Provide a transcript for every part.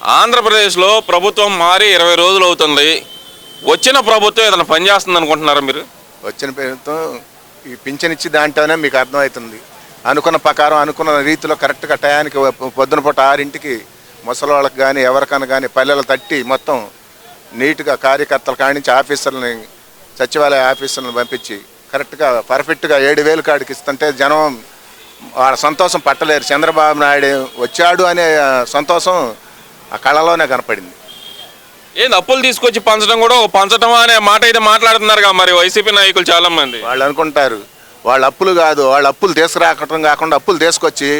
ఆంధ్రప్రదేశ్లో ప్రభుత్వం మారి ఇరవై రోజులు అవుతుంది. వచ్చిన ప్రభుత్వం ఏదైనా పనిచేస్తుంది అనుకుంటున్నారా మీరు? వచ్చిన పేరుతో ఈ పింఛన్ ఇచ్చి దాంట్లోనే మీకు అర్థమవుతుంది. అనుకున్న ప్రకారం అనుకున్న రీతిలో కరెక్ట్గా టయానికి పొద్దున పూట ఆరింటికి ముసలి వాళ్ళకి కానీ ఎవరికైనా కానీ పల్లెలు తట్టి మొత్తం నీట్గా కార్యకర్తల కానించి ఆఫీసర్లని సచివాలయ ఆఫీసర్లను పంపించి కరెక్ట్గా పర్ఫెక్ట్గా ఏడు వేలు కాడికి ఇస్తుంటే జనం వాళ్ళ సంతోషం పట్టలేరు. చంద్రబాబు నాయుడు వచ్చాడు అనే సంతోషం ఆ కళలోనే కనపడింది. ఏంది అప్పులు తీసుకొచ్చి పంచడం కూడా పంచడం అనే మాట అయితే మాట్లాడుతున్నారుగా మరి వైసీపీ నాయకులు చాలా మంది వాళ్ళు అనుకుంటారు వాళ్ళ అప్పులు కాదు వాళ్ళ అప్పులు తీసుకురాకటం కాకుండా అప్పులు తీసుకొచ్చి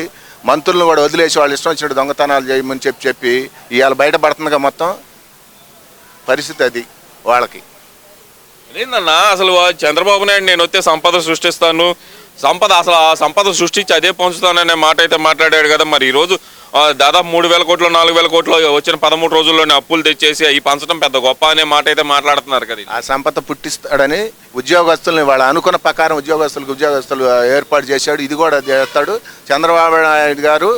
మంత్రులను కూడా వదిలేసి వాళ్ళు ఇష్టం వచ్చినట్టు దొంగతనాలు చేయమని చెప్పి చెప్పి ఇవాళ బయటపడుతుందిగా మొత్తం పరిస్థితి అది వాళ్ళకి. ఏందన్నా అసలు చంద్రబాబు నాయుడు నేను వస్తే సంపద సృష్టిస్తాను సంపద అసలు ఆ సంపద సృష్టించి అదే పంచుతాననే మాట అయితే మాట్లాడాడు కదా మరి. ఈ రోజు దాదాపు మూడు వేల కోట్లు నాలుగు వేల కోట్లు వచ్చిన పదమూడు రోజుల్లోనే అప్పులు తెచ్చేసి అవి పంచడం పెద్ద గొప్ప అనే మాట అయితే మాట్లాడుతున్నారు కదా ఆ సంపద పుట్టిస్తాడని ఉద్యోగస్తుల్ని వాళ్ళ అనుకున్న ప్రకారం ఉద్యోగస్తులకు ఉద్యోగస్తులు ఏర్పాటు చేశాడు. ఇది కూడా చేస్తాడు. చంద్రబాబు నాయుడు గారు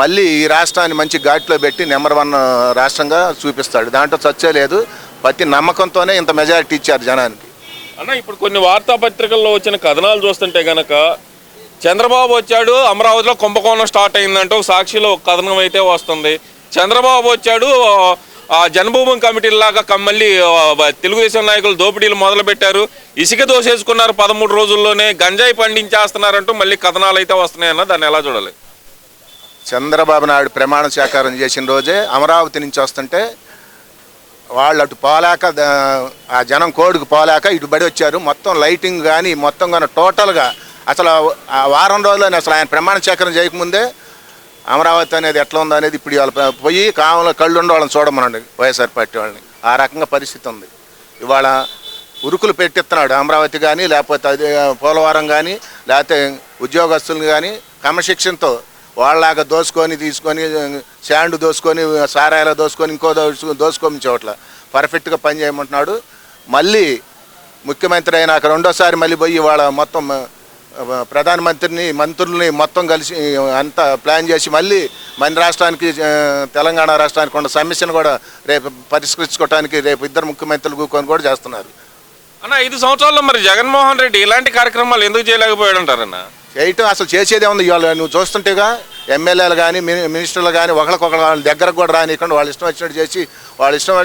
మళ్ళీ ఈ రాష్ట్రాన్ని మంచి ఘాట్లో పెట్టి నెంబర్ వన్ రాష్ట్రంగా చూపిస్తాడు. దాంట్లో చచ్చే లేదు. ప్రతి నమ్మకంతోనే ఇంత మెజారిటీ ఇచ్చారు జనానికి. అన్న ఇప్పుడు కొన్ని వార్తాపత్రికల్లో వచ్చిన కథనాలు చూస్తుంటే గనక చంద్రబాబు వచ్చాడు అమరావతిలో కుంభకోణం స్టార్ట్ అయిందంటూ సాక్షిలో ఒక కథనం అయితే వస్తుంది. చంద్రబాబు వచ్చాడు ఆ జన్మభూమి కమిటీలాగా మళ్ళీ తెలుగుదేశం నాయకులు దోపిడీలు మొదలుపెట్టారు. ఇసుక దోసేసుకున్నారు పదమూడు రోజుల్లోనే గంజాయి పండించేస్తున్నారంటూ మళ్ళీ కథనాలు అయితే వస్తున్నాయన్న దాన్ని ఎలా చూడాలి? చంద్రబాబు నాయుడు ప్రమాణ స్వీకారం చేసిన రోజే అమరావతి నుంచి వస్తుంటే వాళ్ళు అటు పోలేక ఆ జనం కోడుకు పోలేక ఇటు బడి వచ్చారు. మొత్తం లైటింగ్ కానీ మొత్తం కానీ టోటల్గా అసలు ఆ- వారం రోజుల్లోనే అసలు ఆయన ప్రమాణ స్వీకారం చేయకముందే అమరావతి అనేది ఎట్లా ఉందో అనేది ఇప్పుడు వాళ్ళ పోయి కావంలో కళ్ళు ఉండే వాళ్ళని చూడమనండి వైఎస్ఆర్ పార్టీ వాళ్ళని. ఆ రకంగా పరిస్థితి ఉంది. ఇవాళ ఉరుకులు పెట్టిస్తున్నాడు అమరావతి కానీ లేకపోతే పోలవరం కానీ లేకపోతే ఉద్యోగస్తులను కానీ క్రమశిక్షణతో వాళ్ళలాగా దోసుకొని తీసుకొని శాండ్ దోసుకొని సారాయిలో దోసుకొని ఇంకో దోసు దోసుకొని చోట్ల. పర్ఫెక్ట్గా పని చేయమంటున్నాడు. మళ్ళీ ముఖ్యమంత్రి అయినాక రెండోసారి మళ్ళీ పోయి వాళ్ళ మొత్తం ప్రధానమంత్రిని మంత్రుల్ని మొత్తం కలిసి అంతా ప్లాన్ చేసి మళ్ళీ మన రాష్ట్రానికి తెలంగాణ రాష్ట్రానికి ఉన్న సమస్యను కూడా రేపు పరిష్కరించుకోవడానికి రేపు ఇద్దరు ముఖ్యమంత్రులు కూకొని కూడా చేస్తున్నారు. అన్న ఐదు సంవత్సరాల్లో మరి జగన్మోహన్ రెడ్డి ఇలాంటి కార్యక్రమాలు ఎందుకు చేయలేకపోయాడంటారన్నా? చేయటం అసలు చేసేదే ఉంది ఇవాళ. నువ్వు చూస్తుంటేగా ఎమ్మెల్యేలు కానీ మినిస్టర్లు కానీ ఒకరికొకరు వాళ్ళ దగ్గరకు కూడా రానికుండా వాళ్ళు ఇష్టం వచ్చినట్టు చేసి వాళ్ళ ఇష్టం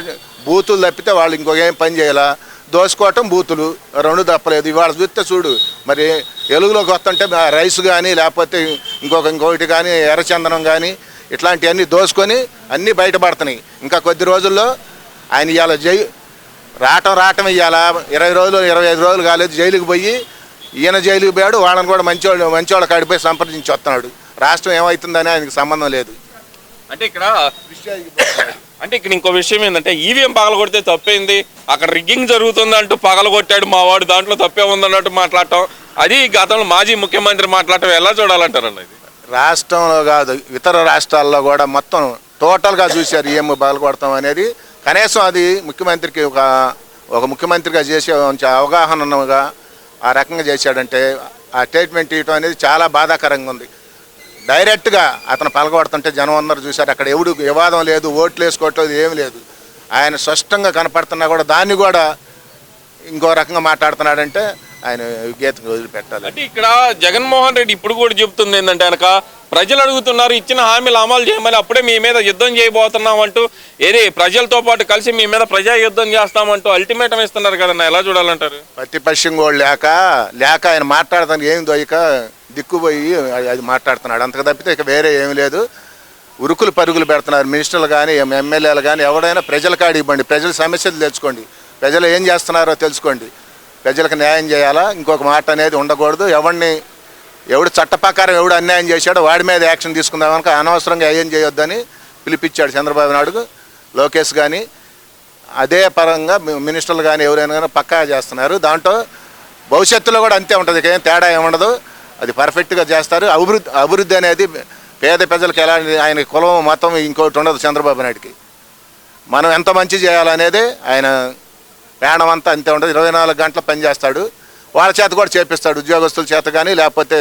బూతులు తప్పితే వాళ్ళు ఇంకొక ఏం పని చేయాలా. దోసుకోవటం బూతులు రెండు తప్పలేదు. ఇవాళ చూస్తే చూడు మరి ఎలుగులోకి వస్తుంటే రైస్ కానీ లేకపోతే ఇంకొక ఇంకొకటి కానీ ఎర్రచందనం కానీ ఇట్లాంటివన్నీ దోసుకొని అన్నీ బయటపడుతున్నాయి. ఇంకా కొద్ది రోజుల్లో ఆయన ఇవాళ జై రావటం రావటం ఇవ్వాలా ఇరవై రోజులు ఇరవై ఐదు రోజులు కాలేదు జైలుకి పోయి ఈయన జైలుకి పోయాడు వాళ్ళని కూడా మంచివాళ్ళు మంచివాళ్ళ కాడిపోయి సంప్రదించి వస్తున్నాడు. రాష్ట్రం ఏమవుతుందని ఆయనకి సంబంధం లేదు. అంటే ఇక్కడ అంటే ఇక్కడ ఇంకో విషయం ఏంటంటే ఈవీఎం పగలగొడితే తప్పైంది? అక్కడ రిగ్గింగ్ జరుగుతుంది అంటూ పగలగొట్టాడు మా వాడు దాంట్లో తప్పే ఉందన్నట్టు మాట్లాడటం. అది గతంలో మాజీ ముఖ్యమంత్రి మాట్లాడటం ఎలా చూడాలంటారన్న ఇది? రాష్ట్రంలో కాదు ఇతర రాష్ట్రాల్లో కూడా మొత్తం టోటల్గా చూశారు ఏం బాగుపడతాం అనేది. కనీసం అది ముఖ్యమంత్రికి ఒక ఒక ముఖ్యమంత్రిగా చేసే అవగాహన ఉన్నగా ఆ రకంగా చేశాడంటే ఆ స్టేట్మెంట్ ఇవ్వటం అనేది చాలా బాధాకరంగా ఉంది. డైరెక్ట్గా అతను పలగబడుతుంటే జనం అందరూ చూశారు అక్కడ ఎవడు వివాదం లేదు ఓట్లు వేసుకోవట్లేదు ఏమి లేదు. ఆయన స్పష్టంగా కనపడుతున్నా కూడా దాన్ని కూడా ఇంకో రకంగా మాట్లాడుతున్నాడంటే ఆయన గీతకు వదిలిపెట్టాలి. అంటే ఇక్కడ జగన్మోహన్ రెడ్డి ఇప్పుడు కూడా చెబుతుంది ఏంటంటే కనుక ప్రజలు అడుగుతున్నారు ఇచ్చిన హామీలు అమలు చేయమని అప్పుడే మీ మీద యుద్ధం చేయబోతున్నాం అంటూ ఏది ప్రజలతో పాటు కలిసి మీ మీద ప్రజా యుద్ధం చేస్తామంటూ అల్టిమేటం ఇస్తున్నారు కదన్న ఎలా చూడాలంటారు? ప్రతిపక్షం కూడా లేక లేక ఆయన మాట్లాడతాను ఏం దొయ్యక దిక్కుపోయి అది- అది మాట్లాడుతున్నాడు. అంతకు తప్పితే ఇక వేరే ఏమి లేదు. ఉరుకులు పరుగులు పెడుతున్నారు మినిస్టర్లు కానీ ఎమ్మెల్యేలు కానీ ఎవడైనా ప్రజలకు కాడికి ఇవ్వండి. ప్రజల సమస్యలు తెలుసుకోండి. ప్రజలు ఏం చేస్తున్నారో తెలుసుకోండి. ప్రజలకు న్యాయం చేయాలా? ఇంకొక మాట అనేది ఉండకూడదు. ఎవడిని ఎవడు చట్టప్రకారం ఎవడు అన్యాయం చేశాడో వాడి మీద యాక్షన్ తీసుకుందామనుక అనవసరంగా ఏం చేయొద్దని పిలిపించాడు చంద్రబాబు నాయుడు లోకేష్ కానీ అదే పరంగా మినిస్టర్లు కానీ ఎవరైనా కానీ పక్కా చేస్తున్నారు. దాంట్లో భవిష్యత్తులో కూడా అంతే ఉంటుంది. ఏం తేడా ఏముండదు అది పర్ఫెక్ట్గా చేస్తారు. అభివృద్ధి అభివృద్ధి అనేది పేద ప్రజలకు ఎలా ఆయన కులం మతం ఇంకోటి ఉండదు చంద్రబాబు నాయుడికి. మనం ఎంత మంచి చేయాలనేది ఆయన ప్రాణం అంతా అంతే ఉండదు ఇరవై నాలుగు గంటలు పనిచేస్తాడు వాళ్ళ చేత కూడా చేపిస్తాడు ఉద్యోగస్తుల చేత కానీ లేకపోతే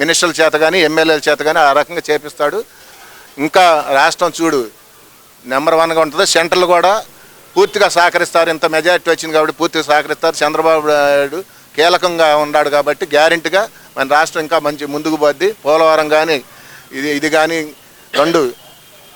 మినిస్టర్ల చేత కానీ ఎమ్మెల్యేల చేత కానీ ఆ రకంగా చేపిస్తాడు. ఇంకా రాష్ట్రం చూడు నెంబర్ వన్గా ఉంటుంది సెంటర్లు కూడా పూర్తిగా సహకరిస్తారు. ఇంత మెజారిటీ వచ్చింది కాబట్టి పూర్తిగా సహకరిస్తారు. చంద్రబాబు నాయుడు కీలకంగా ఉన్నాడు కాబట్టి గ్యారెంటీగా మన రాష్ట్రం ఇంకా మంచి ముందుకు పోద్ది. పోలవరం కానీ ఇది ఇది కానీ రెండు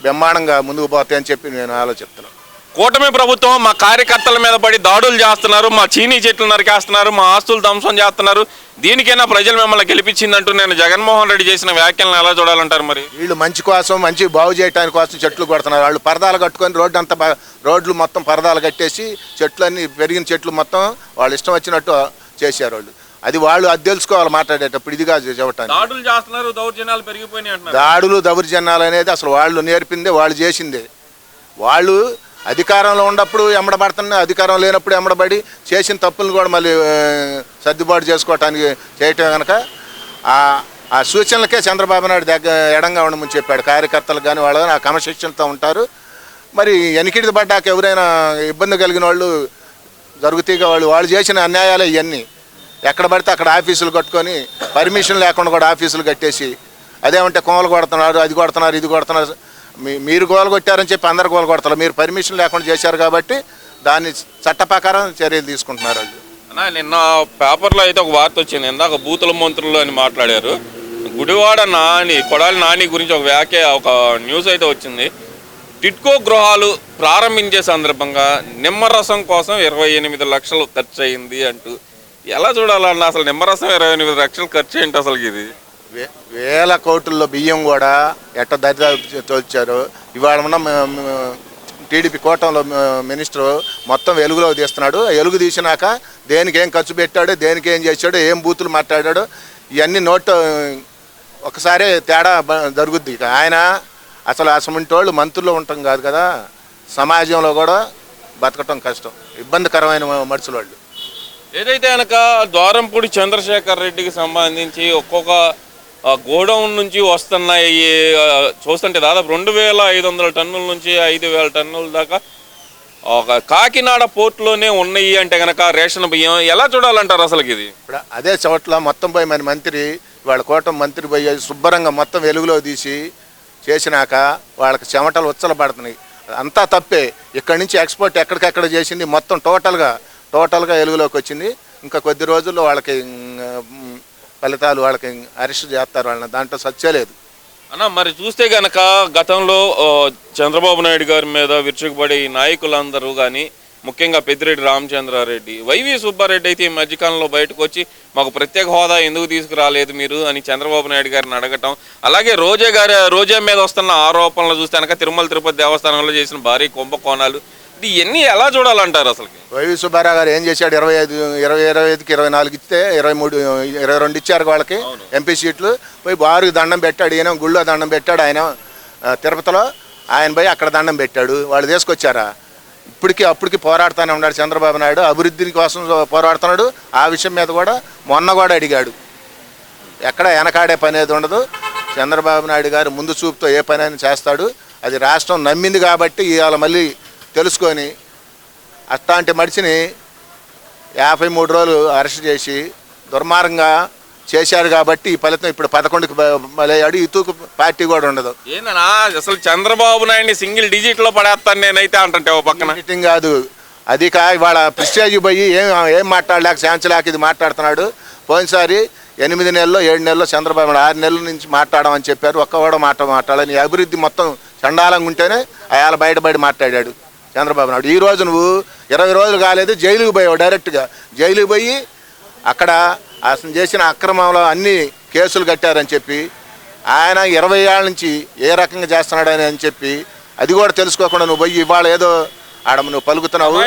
బ్రహ్మాండంగా ముందుకు పోతాయని చెప్పి నేను ఆలోచిస్తున్నాను. కూటమి ప్రభుత్వం మా కార్యకర్తల మీద పడి దాడులు చేస్తున్నారు మా చీనీ చెట్లు నరికేస్తున్నారు మా ఆస్తులు ధ్వంసం చేస్తున్నారు. దీనికైనా ప్రజలు మిమ్మల్ని గెలిపించిందంటూ నేను జగన్మోహన్ రెడ్డి చేసిన వ్యాఖ్యలను ఎలా చూడాలంటారు మరి? వీళ్ళు మంచి కోసం మంచి బాగు చేయడానికి కోసం చెట్లు కొడుతున్నారు. వాళ్ళు పరదాలు కట్టుకొని రోడ్డు అంతా రోడ్లు మొత్తం పరదాలు కట్టేసి చెట్లు అన్ని పెరిగిన చెట్లు మొత్తం వాళ్ళు ఇష్టం వచ్చినట్టు చేశారు వాళ్ళు. అది వాళ్ళు అది తెలుసుకోవాలి మాట్లాడేటప్పుడు ఇదిగా చెప్పటానికి. దాడులు చేస్తున్నారు దౌర్జన్యాలు పెరిగిపోయినాయి దాడులు దౌర్జన్యాలు అనేది అసలు వాళ్ళు నేర్పిందే వాళ్ళు చేసిందే. వాళ్ళు అధికారంలో ఉన్నప్పుడు ఎమ్మడబడుతున్నా అధికారం లేనప్పుడు ఎమ్మడబడి చేసిన తప్పులు కూడా మళ్ళీ సర్దుబాటు చేసుకోవటానికి చేయటం కనుక ఆ సూచనలకే చంద్రబాబు నాయుడు దగ్గర ఎడంగా ఉండమని చెప్పాడు. కార్యకర్తలు కానీ వాళ్ళు కానీ ఆ క్రమశిక్షణతో ఉంటారు. మరి వెనికిడి పడ్డాక ఎవరైనా ఇబ్బంది కలిగిన వాళ్ళు జరుగుతాయి వాళ్ళు వాళ్ళు చేసిన అన్యాయాలు ఇవన్నీ ఎక్కడ పడితే అక్కడ ఆఫీసులు కట్టుకొని పర్మిషన్ లేకుండా కూడా ఆఫీసులు కట్టేసి అదేమంటే కోమలు కొడుతున్నారు అది కొడుతున్నారు ఇది కొడుతున్నారు మీరు గోలు కొట్టారని చెప్పి అందరు గోలు కొడతారు. మీరు పర్మిషన్ లేకుండా చేశారు కాబట్టి దాన్ని చట్ట ప్రకారం చర్యలు తీసుకుంటున్నారు. అన్నా నిన్న పేపర్లో అయితే ఒక వార్త వచ్చింది. ఇందాక బూతుల మంత్రులు అని మాట్లాడారు. గుడివాడ నాని కొడాలి నాని గురించి ఒక వ్యాఖ్య ఒక న్యూస్ అయితే వచ్చింది. టిట్కో గృహాలు ప్రారంభించే సందర్భంగా నిమ్మరసం కోసం ఇరవై ఎనిమిది లక్షలు ఖర్చు అయింది అంటూ. ఎలా చూడాలన్న అసలు నిమ్మరసం ఇరవై ఎనిమిది లక్షలు ఖర్చు ఏంటి అసలు ఇది? వేల కోట్లలో బియ్యం కూడా ఎట్ట దరిదాపు తోల్చారు. ఇవాళ ఉన్న టీడీపీ కోటంలో మినిస్టర్ మొత్తం వెలుగులో తీస్తున్నాడు. వెలుగు తీసినాక దేనికి ఏం ఖర్చు పెట్టాడు దేనికి ఏం చేశాడు ఏం బూతులు మాట్లాడాడు ఇవన్నీ నోట్ ఒకసారి తేడా జరుగుద్ది ఆయన అసలు అసమంటి వాళ్ళు మంత్రులు ఉండటం కాదు కదా. సమాజంలో కూడా బతకటం కష్టం. ఇబ్బందికరమైన మనుషులు వాళ్ళు ఏదైతే కనుక ద్వారంపూడి చంద్రశేఖర్ రెడ్డికి సంబంధించి ఒక్కొక్క గోడౌన్ నుంచి వస్తున్నాయి చూస్తుంటే దాదాపు రెండు వేల ఐదు వందల టన్నుల నుంచి ఐదు వేల టన్నుల దాకా ఒక కాకినాడ పోర్టులోనే ఉన్నాయి అంటే కనుక రేషన్ బియ్యం ఎలా చూడాలంటారు అసలు ఇది? ఇప్పుడు అదే చోట్ల మొత్తం పోయి మన మంత్రి వాళ్ళ కోటం మంత్రి పోయి శుభ్రంగా మొత్తం వెలుగులో తీసి చేసినాక వాళ్ళకి చెమటలు ఉచ్చలు పడుతున్నాయి. అంతా తప్పే. ఇక్కడి నుంచి ఎక్స్పోర్ట్ ఎక్కడికెక్కడ చేసింది మొత్తం టోటల్గా టోటల్గా వెలుగులోకి వచ్చింది. ఇంకా కొద్ది రోజుల్లో వాళ్ళకి ఫలితాలు వాళ్ళకి అరెస్ట్ చేస్తారు వాళ్ళని. దాంట్లో సత్యే లేదు. అన్న మరి చూస్తే గనక గతంలో చంద్రబాబు నాయుడు గారి మీద విరుచుకుపడే నాయకులందరూ కానీ ముఖ్యంగా పెద్దిరెడ్డి రామచంద్రారెడ్డి వైవి సుబ్బారెడ్డి అయితే ఈ మధ్యకాలంలో బయటకు వచ్చి మాకు ప్రత్యేక హోదా ఎందుకు తీసుకురాలేదు మీరు అని చంద్రబాబు నాయుడు గారిని అడగటం అలాగే రోజా గారి రోజా మీద వస్తున్న ఆరోపణలు చూస్తే కనుక తిరుమల తిరుపతి దేవస్థానంలో చేసిన భారీ కుంభకోణాలు ఇవన్నీ ఎలా చూడాలంటారు అసలుకి? వైవి సుబ్బారావు గారు ఏం చేశాడు? ఇరవై ఐదు ఇరవై ఇరవై ఐదుకి ఇరవై నాలుగు ఇస్తే ఇరవై మూడు ఇరవై రెండు ఇచ్చారు వాళ్ళకి ఎంపీ సీట్లు. పోయి బారుకి దండం పెట్టాడు ఈయన గుళ్ళో దండం పెట్టాడు ఆయన తిరుపతిలో. ఆయన పోయి అక్కడ దండం పెట్టాడు. వాళ్ళు తీసుకొచ్చారా? ఇప్పటికీ అప్పటికి పోరాడుతూనే ఉన్నాడు చంద్రబాబు నాయుడు. అభివృద్ధి కోసం పోరాడుతున్నాడు. ఆ విషయం మీద కూడా మొన్న కూడా అడిగాడు. ఎక్కడ వెనకాడే పని అనేది ఉండదు. చంద్రబాబు నాయుడు గారు ముందు చూపుతో ఏ పని అయినా చేస్తాడు. అది రాష్ట్రం నమ్మింది కాబట్టి ఇవాళ మళ్ళీ తెలుసుకొని అట్లాంటి మనిషిని యాభై మూడు రోజులు అరెస్ట్ చేసి దుర్మార్గంగా చేశారు కాబట్టి ఈ ఫలితం ఇప్పుడు పదకొండుకి బలయ్యాడు ఈ తూకు పార్టీ కూడా ఉండదు. ఏందన్నా అసలు చంద్రబాబు నాయుడిని సింగిల్ డిజిట్లో పడేస్తాను నేనైతే అంటుంటే ఓ పక్కన. మీటింగ్ కాదు. అది కా ఇవాళ ప్రిస్టేజ్ పోయి ఏం ఏం మాట్లాడలేక శాంచలేక ఇది మాట్లాడుతున్నాడు. పోయినసారి ఎనిమిది నెలల్లో ఏడు నెలల్లో చంద్రబాబు ఆరు నెలల నుంచి మాట్లాడమని చెప్పారు. ఒక్క కూడా మాట మాట్లాడాలని ఈ అభివృద్ధి మొత్తం చండాలంగా ఉంటేనే అయాల బయటబడి మాట్లాడాడు. చంద్రబాబు నాయుడు. ఈ రోజు నువ్వు ఇరవై రోజులు కాలేదు జైలుకి పోయావు డైరెక్ట్గా. జైలుకి పోయి అక్కడ అతను చేసిన అక్రమంలో అన్ని కేసులు కట్టారని చెప్పి ఆయన ఇరవై ఏళ్ళ నుంచి ఏ రకంగా చేస్తున్నాడని అని చెప్పి అది కూడా తెలుసుకోకుండా నువ్వు పోయి ఇవాళ ఏదో ఆడ నువ్వు పలుకుతున్నావు.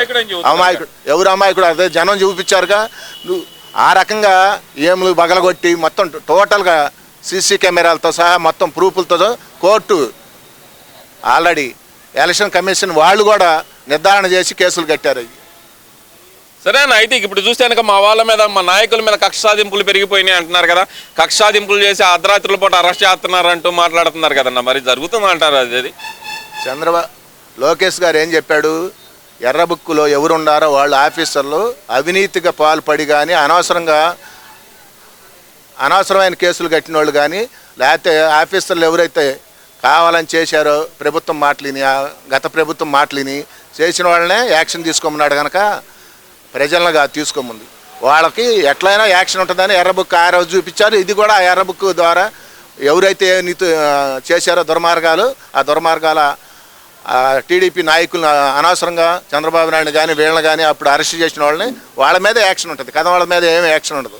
అమాయకుడు. ఎవరు అమాయకుడు? అదే జనం చూపించారుగా. నువ్వు ఆ రకంగా ఏములు బగలగొట్టి మొత్తం టోటల్గా సీసీ కెమెరాలతో సహా మొత్తం ప్రూఫ్లతో కోర్టు ఆల్రెడీ ఎలక్షన్ కమిషన్ వాళ్ళు కూడా నిర్ధారణ చేసి కేసులు కట్టారు అవి సరేనా అయితే ఇప్పుడు చూస్తే కనుక మా వాళ్ళ మీద మా నాయకుల మీద కక్ష సాధింపులు పెరిగిపోయినాయి అంటున్నారు కదా. కక్ష సాధింపులు చేసి అర్ధరాత్రుల పూట అరెస్ట్ చేస్తున్నారు అంటూ మాట్లాడుతున్నారు కదన్న. మరి జరుగుతుంది అంటారు అది? అది చంద్రబాబు లోకేష్ గారు ఏం చెప్పాడు? ఎర్ర బుక్కులో ఎవరున్నారో వాళ్ళు ఆఫీసర్లు అవినీతిగా పాల్పడి కానీ అనవసరంగా అనవసరమైన కేసులు కట్టిన వాళ్ళు కానీ లేకపోతే ఆఫీసర్లు ఎవరైతే కావాలని చేశారో ప్రభుత్వం మాటలిని ఆ గత ప్రభుత్వం మాటలిని చేసిన వాళ్ళనే యాక్షన్ తీసుకోమన్నాడు కనుక ప్రజలను తీసుకోమంది. తీసుకోముంది వాళ్ళకి ఎట్లయినా యాక్షన్ ఉంటుందని ఎర్ర బుక్ ఆ రోజు చూపించారు. ఇది కూడా ఆ ఎర్ర బుక్ ద్వారా ఎవరైతే నీతి చేశారో దుర్మార్గాలు ఆ దుర్మార్గాల టీడీపీ నాయకులను అనవసరంగా చంద్రబాబు నాయుడు కానీ వీళ్ళని కానీ అప్పుడు అరెస్ట్ చేసిన వాళ్ళని వాళ్ళ మీద యాక్షన్ ఉంటుంది. కదా వాళ్ళ మీద ఏమి యాక్షన్ ఉండదు.